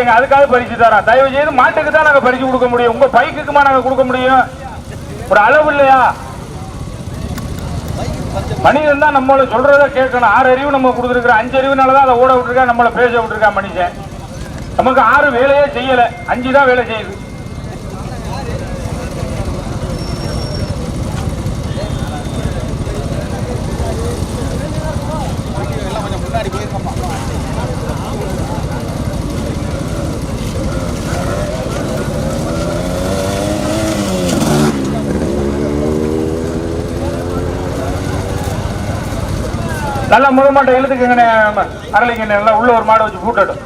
வாங்கிக்கங்க அதுக்காக பரிசு தரோம் தயவு செய்து மாட்டுக்கு தான் நாங்க பரிசு கொடுக்க முடியும். உங்க பைக்குக்குமா நாங்க கொடுக்க முடியும்? ஒரு அளவு இல்லையா? மனிதன் தான் நம்மள சொல்றத கேட்கணும். ஆறு அறிவு நம்ம கொடுத்துருக்கோம் அஞ்சு அறிவுனாலதான் அதை ஓட விட்டுருக்கா நம்மளை பேச விட்டுருக்கா மனுஷன். நமக்கு ஆறு வேலையே செய்யல. அஞ்சு தான் வேலை செய்யுது. நல்லா முத மாட்டை இழுத்துக்கங்கண்ணே அரளிங்கண்ணே நல்லா உள்ள ஒரு மாடை வச்சு பூட்டட்டும்.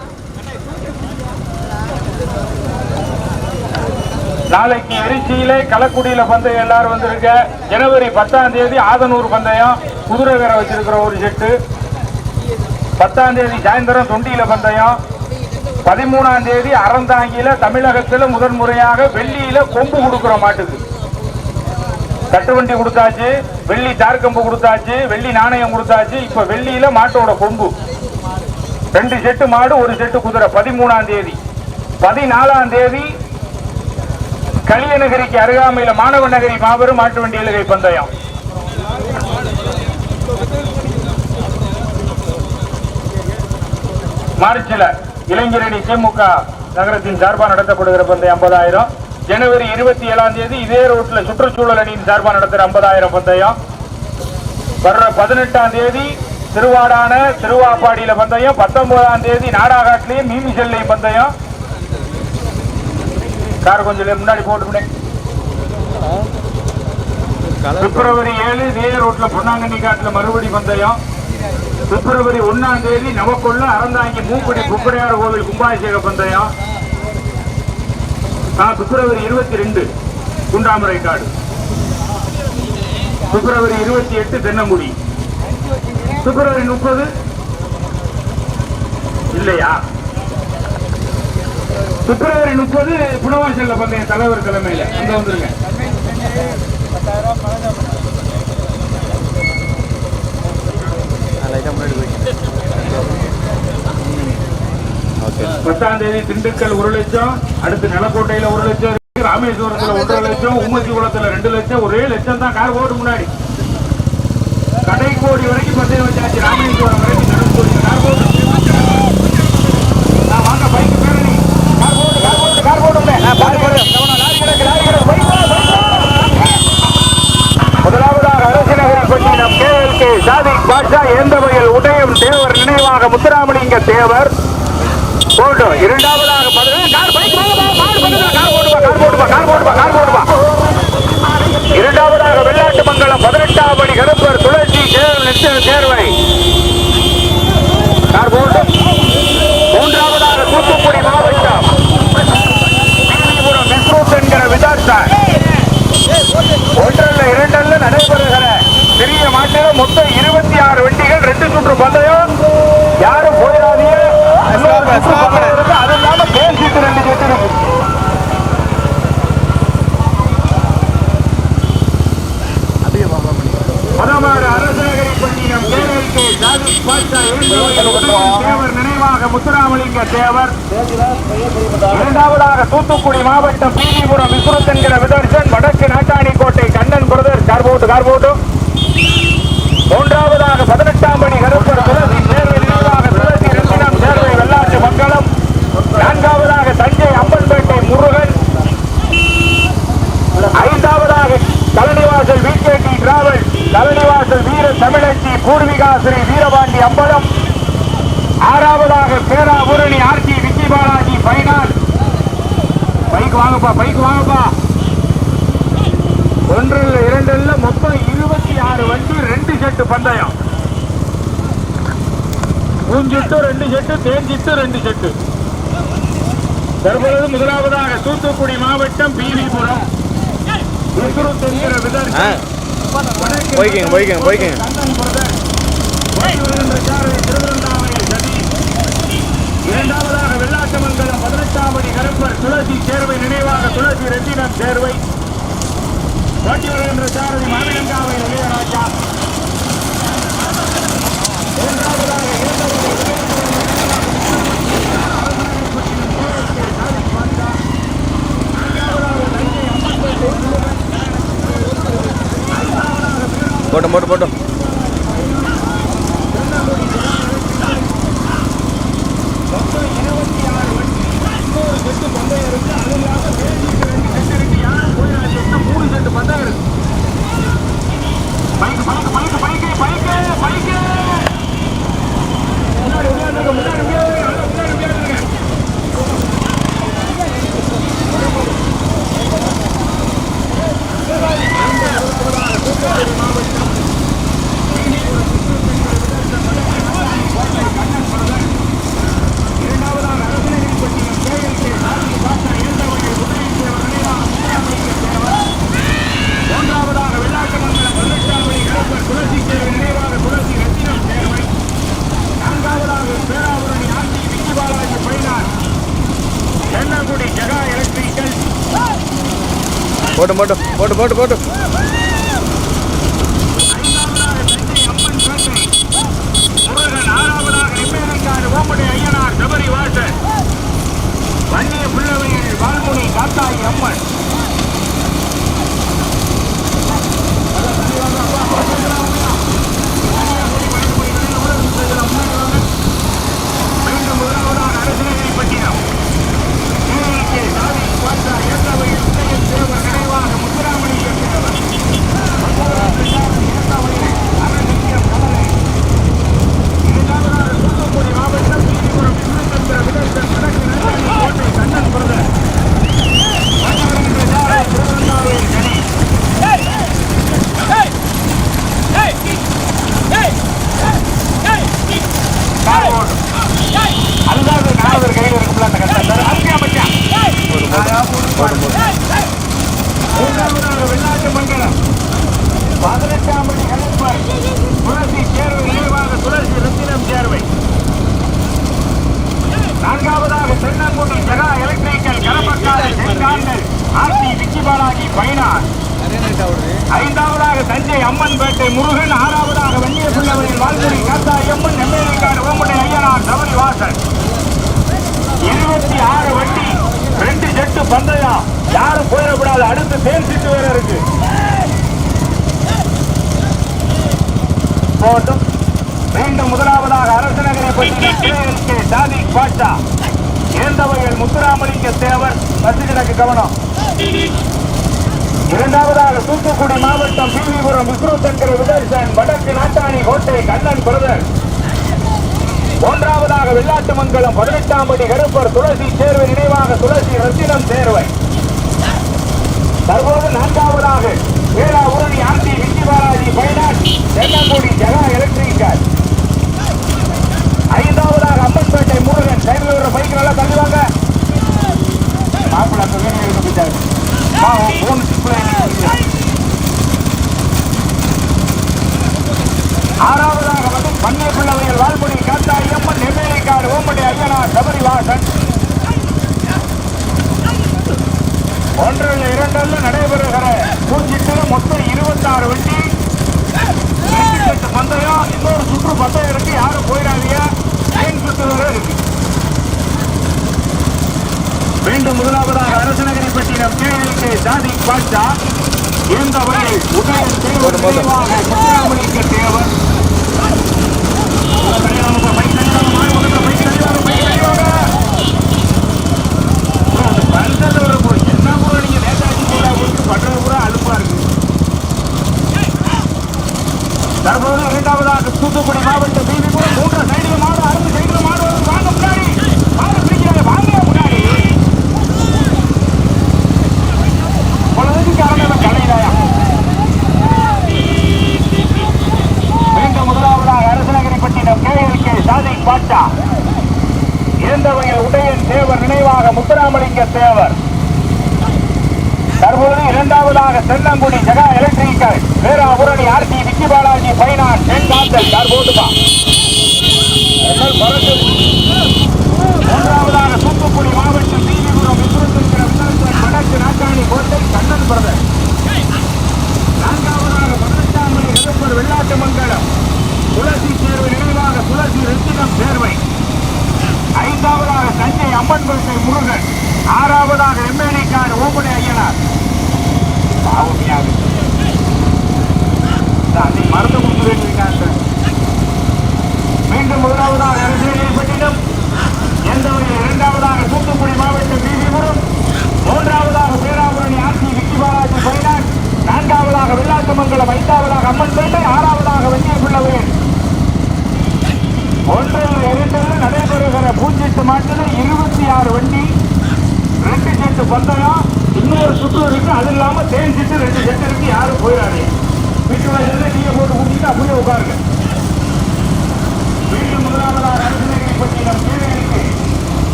நாளைக்கு எரிச்சியிலே கலக்குடியில பந்தயம் எல்லாரும் வந்திருக்க. ஜனவரி பத்தாம் தேதி ஆதனூர் பந்தயம் குதிரை வேற வச்சிருக்கிற ஒரு செட்டு பத்தாம் தேதி சாயந்தரம் தொண்டியில பந்தயம். பதிமூணாம் தேதி அறந்தாங்கியில தமிழகத்துல முதன்முறையாக வெள்ளியில கொம்பு கொடுக்குற மாட்டுக்கு. தட்டுவண்டி கொடுத்தாச்சு வெள்ளி தார்கம்பு கொடுத்தாச்சு வெள்ளி நாணயம் கொடுத்தாச்சு இப்ப வெள்ளியில மாட்டோட கொம்பு. ரெண்டு செட்டு மாடு ஒரு செட்டு குதிரை. பதிமூணாம் தேதி. பதினாலாம் தேதி கலியநகரிக்கு அருகாமையில மாணவ நகரி மாபெரும் மாட்டு வண்டி இலகை பந்தயம். மார்ச்சில் இளைஞரணி திமுக நகரத்தின் சார்பாக நடத்தப்படுகிற பந்தயம் ஐம்பதாயிரம். ஜனவரி இருபத்தி ஏழாம் தேதி இதே ரோட்ல சுற்றுச்சூழல் அணியின் சார்பாக நடத்துகிற ஐம்பதாயிரம் பந்தயம். வர்ற பதினெட்டாம் தேதி திருவாடான திருவாப்பாடியில பந்தயம். பத்தொன்பதாம் தேதி நாடாகாட்டிலையும் மீமிசல்லையும் பந்தயம். கார் கொஞ்சம் முன்னாடி போட்டுக்கிட்டேன் பிப்ரவரி ஏழு இதே ரோட்ல பொன்னாங்கண்ணி காட்டுல மறுபடி பந்தயம். பிப்ரவரி ஒன்னாம் தேதி நவக்கொள்ள அறந்தாங்கி மூக்குடி குப்படையார் கோவில் கும்பாபிஷேக பந்தயம். பிப்ரவரி இருபத்தி ரெண்டு குண்டாமரை காடு. பிப்ரவரி இருபத்தி எட்டு தென்னங்குடி. பிப்ரவரி முப்பது இல்லையா? பிப்ரவரி முப்பது குணவாசல்ல பந்தயம் தலைவர் தலைமையில. அங்க வந்துருங்க. பத்தாம் தேதி திண்டுக்கல் ஒரு லட்சம் அடுத்து நிலக்கோட்டையில ஒரு லட்சம் ராமேஸ்வரத்துல ஒன்றரை லட்சம் உம்மச்சி குளத்துல ரெண்டு லட்சம் ஒரே லட்சம் தான் கார் ஓட்டு முன்னாடி. கடைக்கோடி வரைக்கும் பந்தயம் வச்சாச்சு ராமேஸ்வரம் வரைக்கும் நடந்து கார் போட்டு நான் வாங்க பைக் பேரணி கார் போட்டு கார் போட்டு கார் போட்டு போட்டு சாதிக் பாட்ஷா எந்த வகையில் உதயம் தேவர் நினைவாக முத்துராமலிங்க தேவர். போட்டோம் இரண்டாவதாக பதினேழு கார் பைக் கார் பக்கத்துல கார் போட்டுப்பா கார் போட்டுப்பா கார் போட்டுப்பா கார் போட்டுப்பா இரண்டாவதாக வெள்ளாட்டு மங்கலம் பதினெட்டாம் படி கருப்பர் துளசி தேவர் தேர்வை கார் போட்டு. மூன்றாவதாக தூத்துக்குடி மாவட்டம். என்கிற விதார்த்தான் ஒன்றல்ல இரண்டல்ல நடைபெறுகிற பெரிய மாட்டில மொத்தம் இருபத்தி ஆறு வண்டிகள் ரெண்டு சுற்று பந்தயம் தேவர் நினைவாக முத்துராமலிங்க தேவர். இரண்டாவதாக தூத்துக்குடி மாவட்டம் பீதிபுரம் விசுரத் என்கிற விதர்சன் வடக்கு நாட்டாணி கோட்டை கண்ணன் பிரதர் கார்போட்டு கார்போட்டு மூன்றாவதாக பதினெட்டாம் படி கருப்பர் துளசி சேர்வை நினைவாக துளசி ரத்தினம் சேர்வை வெள்ளாட்டு மங்கலம் நான்காவதாக தஞ்சை அம்பன்பேட்டை முருகன். ஐந்தாவதாக கலனிவாசல் விகேடி டிராவல் கலனிவாசல் வீர தமிழச்சி பூர்விகா ஸ்ரீ அம்பலம். ஆறாவதாக பேராபுரணி ஆர்ஜி விஜய் பாலாஜி பைனால் பைக் வாங்கப்பா பைக் வாங்கப்பா. ஒன்று இல்லை இரண்டு இல்லை மொத்தம் இருபத்தி ஆறு வண்டி ரெண்டு செட்டு பந்தயம். பூஞ்சிட்டு ரெண்டு செட்டு தேஞ்சிட்டு ரெண்டு செட்டு தற்பொழுது முதலாவதாக தூத்துக்குடி மாவட்டம் பீலிபுரம். போய்க்கிங்க போய்க்கிங்க போய்க்கிங்க. இரண்டாவதாக வெள்ளாட்டமங்கலம் பதினெட்டாம் அடி கருப்பர் துளசி சேர்வை நினைவாக துளசி ரெட்டினம் சேர்வை ஓட்டி வருகின்ற சாரதி மரவிலங்காவை இளையராஜா இரண்டாவதாக போட்டோம் போட்டோம் போட்டோம் போட்டு போட்டு போட்டு போட்டு போட்டு. ஐந்தாவதாக தஞ்சை அம்மன் ஐயனார் சபரி வாசன் வன்னிய பிள்ளவையில் வால்முனி காத்தாயி அம்மன் மீண்டும் முதலாவதாக அரசனகிரிப்பட்டினம் கேஎல்கே சாதி பாட்டா ஏற்றவையில் உதயன் தேவர் நினைவாக முத்துராமலிங்க தேவர் தூத்துக்குடி மாவட்டம் தூத்துக்குடி விஷ்ணுச்சந்திர விதேசன் வடக்கு நெல்லை கோட்டை கண்ணன் பிரதர் திருவண்ணாமலை கனி கார் ஓடும் அல்லாத நாலு கையில் இருக்கும்ல அந்த கண்ணன் அருமையா மச்சான் மூன்றாவதாக வெள்ளாட்டு மங்கலம் பதினெட்டாம் படி கணப்பர் துளசி சேர்வை நினைவாக துளசி ரத்தினம் சேர்வை நான்காவதாக தென்னங்குடி ஜெகா எலக்ட்ரிக்கல் கரப்பக்காடு தென்காண்டல் ஆர்த்தி விக்கி பாலாஜி பைனார் ஐந்தாவதாக தஞ்சை அம்மன்பேட்டை முருகன் ஆறாவதாக வெள்ளிய பிள்ளவரில் வாழ்முறை காத்தாய் அம்மன் நெம்மேலிக்காடு ஓமுடை ஐயனார் சபரி வாசன் இருபத்தி ஆறு வண்டி ரெண்டு செட்டு பந்தயம் யாரும் போயிடக்கூடாது அடுத்து தேன் சீட்டு வேற இருக்கு போட்டும் மீண்டும் முதலாவதாக அரசநகரை பற்றி சாதிக் பாஷா ஏந்தவையில் முத்துராமலிங்க தேவர் பசுகிழக்கு கவனம் இரண்டாவதாக தூத்துக்குடி மாவட்டம் பிவிபுரம் விஷ்ணு சங்கர விதர்சன் வடக்கு நாட்டாணி கோட்டை கண்ணன் பிரதர். மூன்றாவதாக வெள்ளாட்டுமங்கலம் பதினெட்டாம் படி கருப்பர் துளசி சேர்வை நினைவாக துளசி ரத்தினம் சேர்வை. தற்போது நான்காவதாக வேளா உரணி ஆண்டி விஜய் பாலாஜி பைனாட் தென்னங்குடி ஜகா எலக்ட்ரிக்கல் ஐந்தாவதாக அம்மன்பேட்டை முருகன் சைடில் ஒரு பைக் நல்லா தள்ளுவாங்க. மாப்பிள்ள மூணு சிப்பில் ஆறாவதாக வந்து பண்ணை பிள்ளவையில் வாழ்முடி காத்தாயம்மன் நெம்மேலிக்காடு ஓமடி ஐயனார் சபரி வாசன் ஒன்றல்ல இரண்டல்ல நடைபெறுகிற பூச்சிட்டு மொத்தம் இருபத்தாறு வண்டி. பந்தயம் இன்னொரு சுற்று பந்தயம் இருக்கு. யாரும் போயிடாதீங்க. லைன் சுற்று இருக்கு? மீண்டும் முதலாவதாக அரசநகரிப்பட்டினம் கேஎல்கே ஜாதி பாட்சா. இந்த வகையில் உதயன் தேவர் தேவர் கல்யாணம் பைக் கல்யாணம் மாறி பக்கத்துல பைக் கல்யாணம் பைக் கல்யாணம் bro, அந்த பந்தல் ஒரு bro. என்ன bro நீங்க நேதாஜி கோலா போட்டு பண்றது பூரா அலுப்பா இருக்கு தற்போது இரண்டாவதாக தூத்துக்குடி மாவட்ட பிபிபுரம் மூன்று சைடுல மாடு அறுபது சைடுல மாடு வருது. வாங்க முன்னாடி மாடு பிடிக்கிறாங்க வாங்க முன்னாடி பொழுதுக்கு காரணம் கலையிலாயா மீண்டும் முதலாவதாக அரசநகரிப்பட்டினம் கேஎல்கே சாதிக் பாட்டா இறந்தவர்கள் உடையன் தேவர் நினைவாக முத்துராமலிங்க தேவர் தற்பொழுது இரண்டாவதாக தென்னங்குடி ஜெகா எலக்ட்ரிக்கல் வேறா உரணி ஆர்டி விக்கி பாலாஜி பைனான் தென்காந்தல் யார் போட்டுப்பா என்னால் பறந்து. மூன்றாவதாக தூத்துக்குடி மாவட்டம் தீவிபுரம் விசுவத்திருக்கிற விசாரத்தில் வடக்கு நாட்டாணி கோட்டை கண்ணன் பிரதர். நான்காவதாக பதினெட்டாம் மணி வெள்ளாட்டு மங்கலம். துளசி சேர்வை நினைவாக துளசி ரத்தினம் சேர்வை. ஐந்தாவதாக தஞ்சை அம்மன் கோட்டை முருகன். ஆறாவதாக எம்ஏடிக்கார் ஓபடி ஐயனார்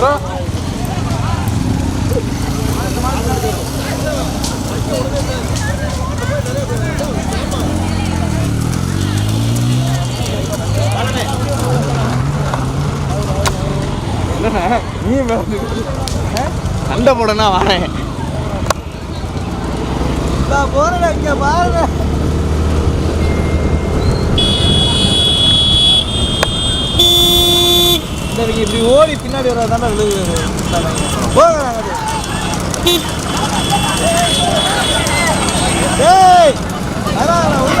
ப்ரோ நீ சண்டை போடனா வாங்க போறேன் இங்க பாருங்க வந்தவங்க இப்படி ஓடி பின்னாடி வர தானே விழுகு போகிறாங்க ஏய் அதான் உள்ள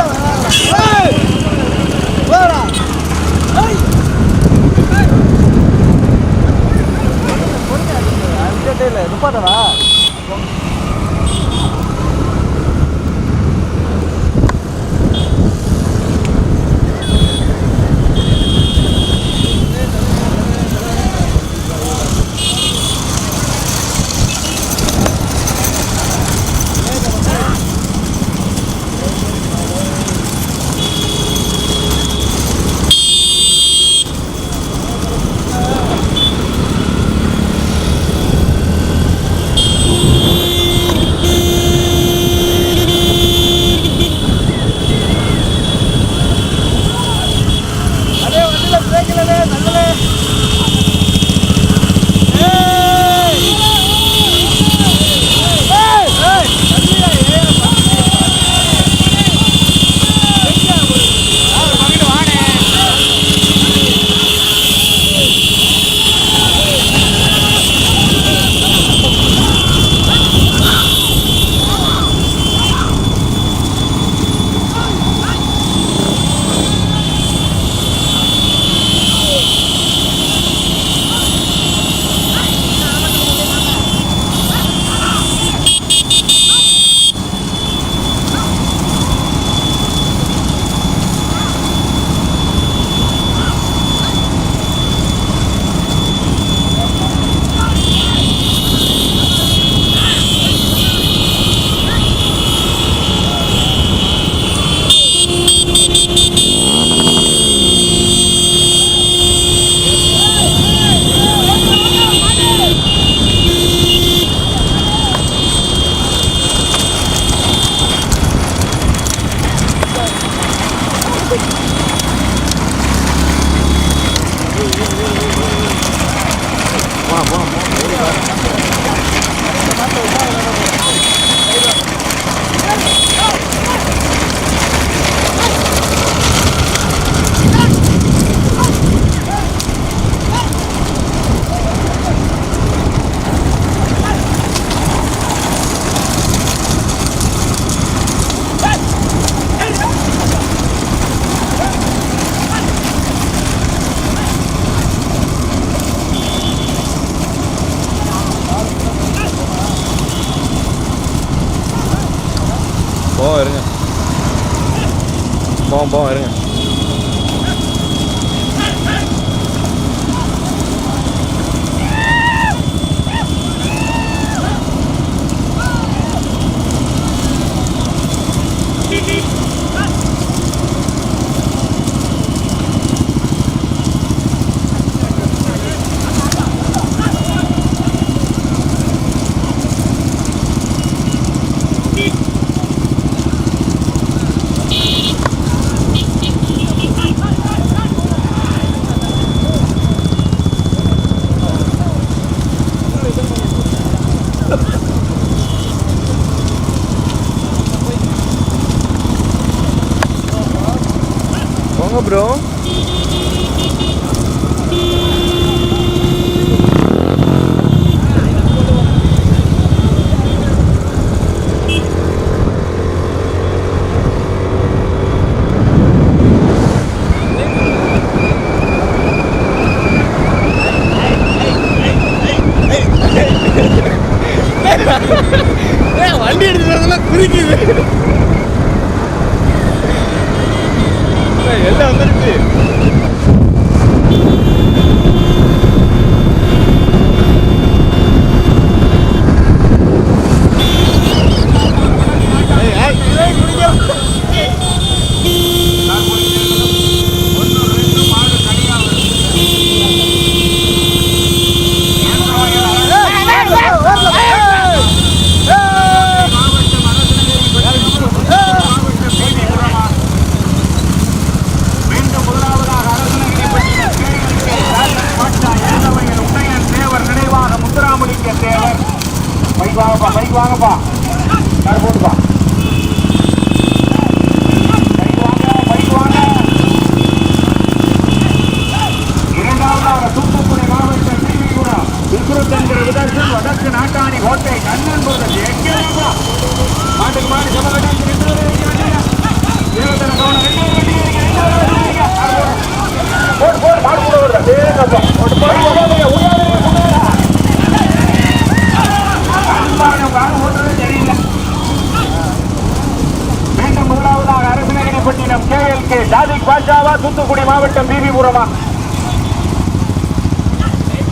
സംഭവമായിരുന്നു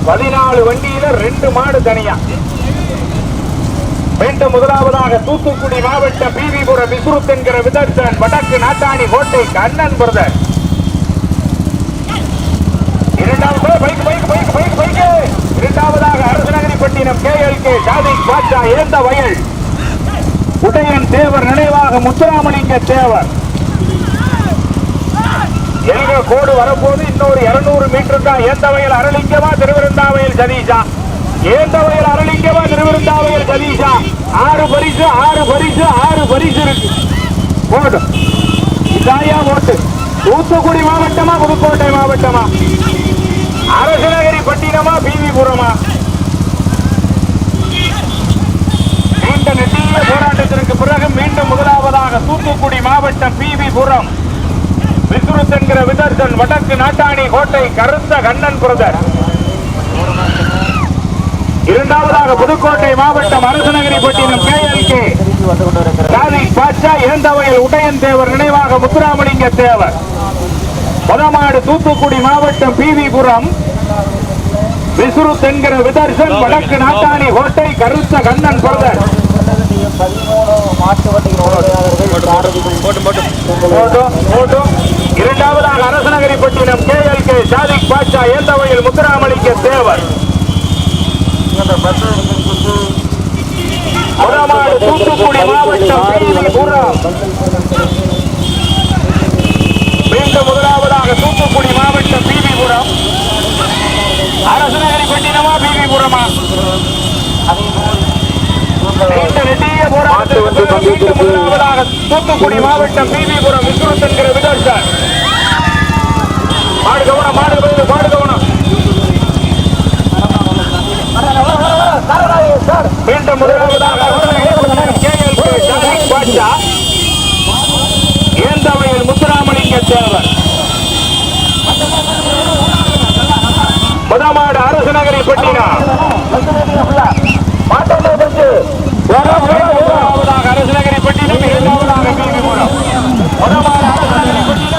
பதினாலு வண்டியில ரெண்டு மாடு தனியா. மீண்டும் முதலாவதாக தூத்துக்குடி மாவட்டம் பிவிபுரம் விசுருத் என்கிற விதர்சன் வடக்கு நாட்டாணி கோட்டை கண்ணன் பிரதர். இரண்டாவது bike bike bike bike bike இரண்டாவதாக அரசநகரிப்பட்டினம் கே சாதிக் பாட்சா ஏந்த வயல். உதயன் தேவர் நினைவாக முத்துராமலிங்க தேவர். எங்க கோடு வரப்போது இன்னொரு இருநூறு மீட்டர் தான் ஏந்தவையில் அரளிங்கமா திருவிருந்தாவையில் சதீஷா. ஏந்தவையில் அரளிங்கமா திருவிருந்தாவையில் சதீஷா. ஆறு பரிசு ஆறு பரிசு ஆறு பரிசு இருக்கு. ஓட்டு இதாயா ஓட்டு தூத்துக்குடி மாவட்டமா புதுக்கோட்டை மாவட்டமா? அரசநகரி பட்டினமா பிவிபுரமா நீண்ட நெட்டிய போராட்டத்திற்கு பிறகு மீண்டும் முதலாவதாக தூத்துக்குடி மாவட்டம் பிவிபுரம் விசுருத் என்கிற விதர்சன் வடக்கு நாட்டாணி கோட்டை கருத்த கண்ணன் பிரதர். இரண்டாவதாக புதுக்கோட்டை மாவட்டம் அரசநகரிப்பட்டினம் கேஎல்கே சாதி பாட்சா இறந்தவையில் உடையன் தேவர் நினைவாக முத்துராமலிங்க தேவர். பொதமாடு தூத்துக்குடி மாவட்டம் பிவிபுரம் விசுருத் என்கிற விதர்சன் வடக்கு நாட்டாணி கோட்டை கருத்த கண்ணன் பிரதர். போட்டு போட்டு போட்டும், போட்டும். இரண்டாவதாக அரசநகரிப்பட்டினம் ஷாதிக் சாதிக் பாட்சா ஏந்தவையில் முத்துராமலிங்க தேவர்? முதமாடு தூத்துக்குடி மாவட்டம் மீண்டும் முதலாவதாக தூத்துக்குடி மாவட்டம் பிவிபுரம் அரசநகரிப்பட்டினமா பிபிபுரமா அதே நெடிய போராட்டத்திற்கு பிறகு மீண்டும் முதலாவதாக தூத்துக்குடி மாவட்டம் பிவிபுரம் விஸ்வரத் என்கிற விதர்சன் மாடு கவனம் மாடு கவனம் மாடு கவனம் மீண்டும் முதலாவதாக ஏந்தவையில் முத்துராமலிங்க தேவர் முதமாடு அரசு நகரை பட்டினா முதலாவதாக அரசு நகரை பட்டினம் இரண்டாவதாக பிவி மூலம் முதமாடு அரசு நகரை பட்டினம்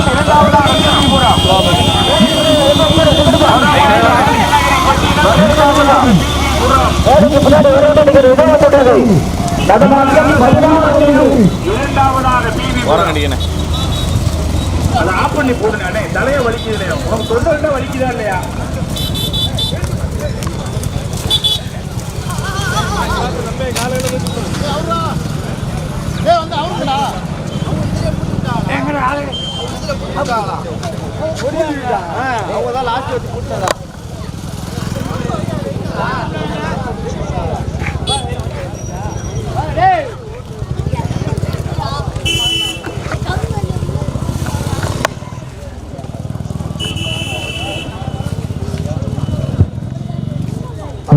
பின்னாடி நடமாட்டம் பதினாறு இரண்டாவதாக பிவி ஓரம் அதை ஆஃப் பண்ணி போடுங்க தலையை வலிக்குது உனக்கு தொண்டை வலிக்குதா இல்லையா அவங்க தான் லாஸ்ட் வச்சு